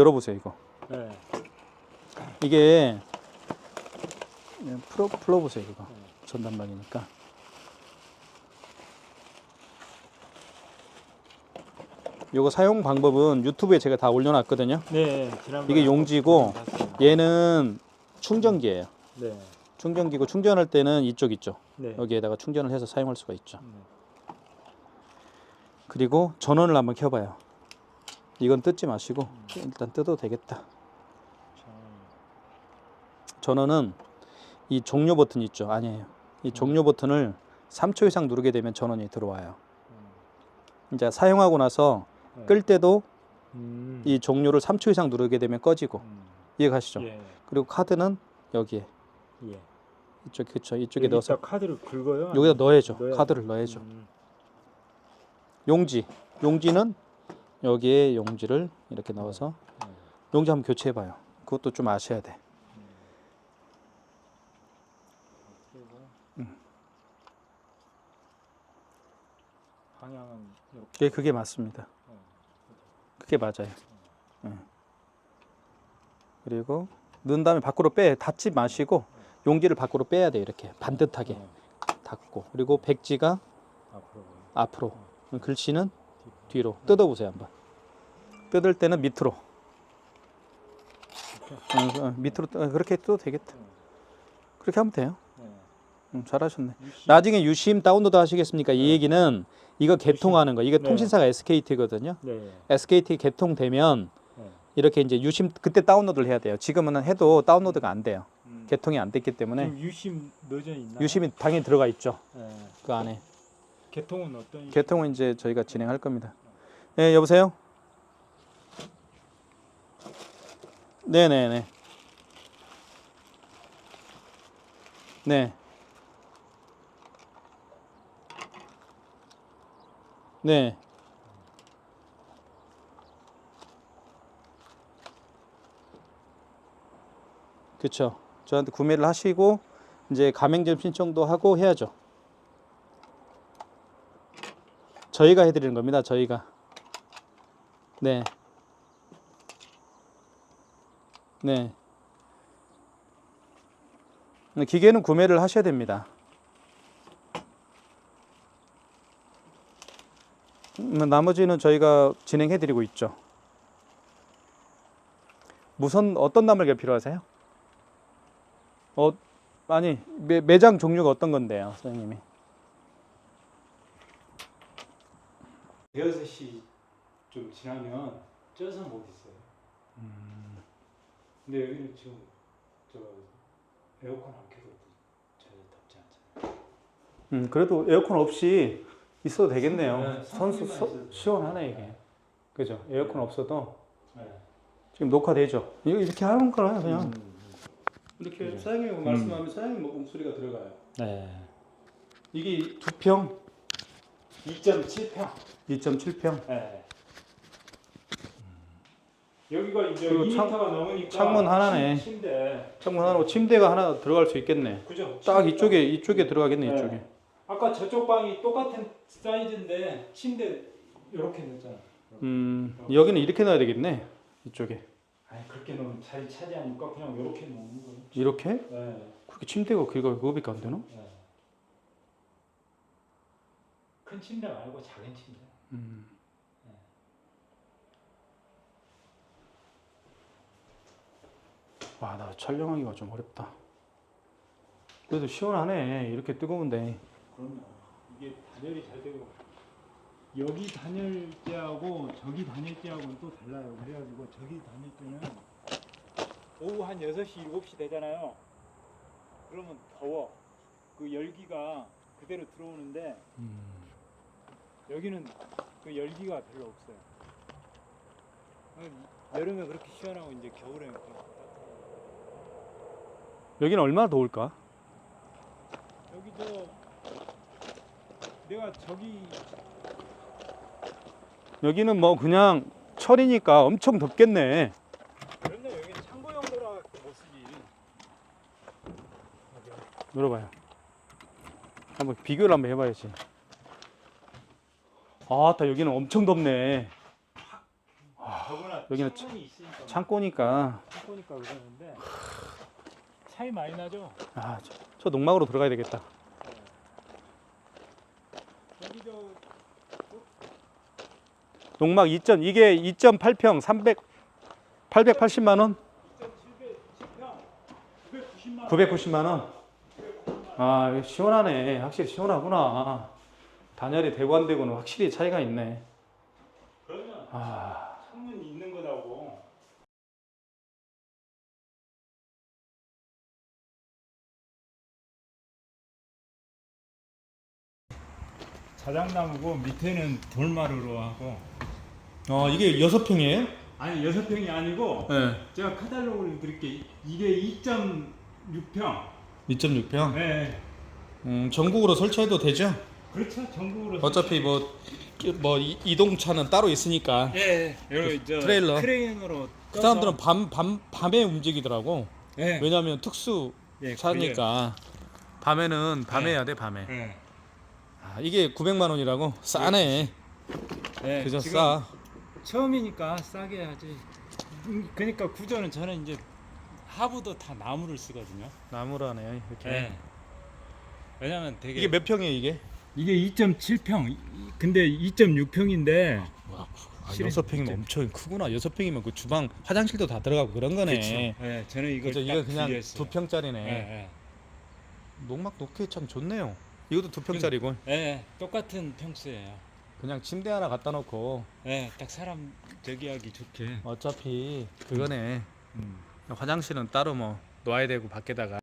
열어보세요 이거. 네. 이게 네, 풀어 풀어보세요 이거. 전단막이니까. 요거 사용 방법은 유튜브에 제가 다 올려놨거든요. 네. 지난번에 이게 용지고. 얘는 충전기예요. 네. 충전기고 충전할 때는 이쪽 있죠. 네. 여기에다가 충전을 해서 사용할 수가 있죠. 네. 그리고 전원을 한번 켜봐요. 이건 뜯지 마시고 일단 뜯어도 되겠다. 전원은 이 종료 버튼 있죠? 아니에요. 이 종료 버튼을 3초 이상 누르게 되면 전원이 들어와요. 이제 사용하고 나서 네. 끌 때도 음. 이 종료를 3초 이상 누르게 되면 꺼지고 음. 이해가시죠? 예. 그리고 카드는 여기에 예. 이쪽 그쵸 이쪽에 넣어서 카드를 긁어요. 여기다 넣어야죠. 넣어야 카드를 넣어야죠. 음. 용지 용지는 여기에 용지를 이렇게 넣어서 네. 용지 한번 교체해 봐요. 그것도 좀 아셔야 돼. 방향은 이렇게. 예, 그게 맞습니다. 어. 그게 맞아요. 예. 그리고 넣은 다음에 밖으로 빼 닫지 마시고 용기를 밖으로 빼야 돼 이렇게 반듯하게 어. 닫고 그리고 백지가 앞으로. 앞으로 글씨는 뒤로 뜯어보세요 한번 뜯을 때는 밑으로 어, 어, 밑으로 뜯- 어, 그렇게 뜯어도 되겠다 그렇게 하면 돼요 네. 음, 잘하셨네. 나중에 유심 다운로드 하시겠습니까 이 얘기는 이거 개통하는 거 이게 네. 통신사가 SKT거든요 네. SKT 개통되면 네. 이렇게 이제 유심 그때 다운로드를 해야 돼요 지금은 해도 다운로드가 안 돼요 음. 개통이 안 됐기 때문에 지금 유심 넣어져 있나요? 유심이 당연히 들어가 있죠 네. 그 안에 개통은 어떤? 개통은 이제 저희가 진행할 겁니다. 네, 여보세요? 네네네. 네. 네. 그쵸. 저한테 구매를 하시고, 이제 가맹점 신청도 하고 해야죠. 저희가 해드리는 겁니다. 저희가. 네. 네. 기계는 구매를 하셔야 됩니다. 음, 나머지는 저희가 진행해 드리고 있죠. 무선 어떤 나물가 필요하세요? 어, 아니 매, 매장 종류가 어떤 건데요, 선생님이? 대여섯 시 좀 지나면 쪄서 못 있어요. 근데 여기는 지금 저 에어컨 안 켜도 전혀 덥지 않잖아요. 음, 그래도 에어컨 없이 있어도 되겠네요. 네, 선수 서- 시원하네 이게. 그죠? 에어컨 없어도 네. 지금 녹화되죠. 이렇게 하는 거라요 그냥. 음. 이렇게 사장님 말씀하면 사장님 뭐 목소리가 들어가요. 네. 이게 두 평, 2.7평. 2.7평. 네. 여기가 이제 그리고 2m가 창- 넘으니까 창문 하나네. 침- 침대. 창문 하나로 침대가 하나 들어갈 수 있겠네. 그죠? 딱 이쪽에 이쪽에 들어가겠네 네. 이쪽에. 아까 저쪽 방이 똑같은 사이즈인데 침대 이렇게 넣었잖아. 음 여기는 이렇게 놔야 되겠네. 이쪽에 아니 그렇게 놓으면 자리 차지하니까 그냥 이렇게 놓는 거예요. 이렇게 네. 그렇게 침대가 그거 그거밖에 안 되나? 네. 큰 침대 말고 작은 침대. 음. 와, 나 촬영하기가 좀 어렵다. 그래도 시원하네. 이렇게 뜨거운데. 그럼요. 이게 단열이 잘 되고 여기 단열재하고 저기 단열재하고는 또 달라요. 그래가지고 저기 단열재는 오후 한 6시, 7시 되잖아요. 그러면 더워. 그 열기가 그대로 들어오는데 여기는 그 열기가 별로 없어요. 어, 여름에 그렇게 시원하고 이제 겨울에. 여기는 얼마나 더울까? 여기 저 내가 저기 여기는 뭐 그냥 철이니까 엄청 덥겠네. 그런데 여기 창고 용도라 못 쓰지. 열어봐요. 한번 비교를 한번 해봐야지. 아, 다 여기는 엄청 덥네. 더구나 여기는 창고니까 창고니까 그러는데 차이 많이 나죠. 아, 저, 저 농막으로 들어가야 되겠다. 여기 저 농막 2점 이게 2.8평 300 880만 원, 990만 990만 원. 아, 이거 시원하네. 확실히 시원하구나. 단열이 되고 안 되고는 확실히 차이가 있네. 그러면 아, 자작나무고 밑에는 돌마루로 하고 어 이게 6평이에요? 아니 여섯 평이 아니고 네. 제가 카탈로그를 드릴게 이게 2.6평. 2.6평. 네. 음, 전국으로 설치해도 되죠? 그렇죠. 전국으로. 어차피 뭐, 뭐 이- 이동차는 따로 있으니까. 예, 여기 저 트레일러. 크레인으로. 그 사람들은 밤, 밤, 밤에 움직이더라고. 예. 왜냐면 특수 예, 차니까. 밤에는 밤에 네. 해야 돼, 밤에. 예. 아, 이게 900만 원이라고? 싸네. 예, 그저 지금 싸. 처음이니까 싸게 하지. 음, 그러니까 구조는 저는 이제 하부도 다 나무를 쓰거든요. 나무라네요, 이렇게. 예. 왜냐면 되게 이게 몇 평이에요, 이게? 이게 2.7평. 근데 2.6평인데 와, 아, 실은 6평이면 진짜- 엄청 크구나. 6평이면 그 주방, 화장실도 다 들어가고 그런 거네. 예, 저는 이걸 그죠? 딱 이거 그냥 분리했어요. 두 평짜리네. 예, 예. 농막 놓기 참 좋네요. 이것도 두 평짜리고 예, 예, 똑같은 평수예요. 그냥 침대 하나 갖다 놓고 예, 딱 사람 저기 하기 좋게. 어차피 그거네. 음. 화장실은 따로 뭐 놓아야 되고 밖에다가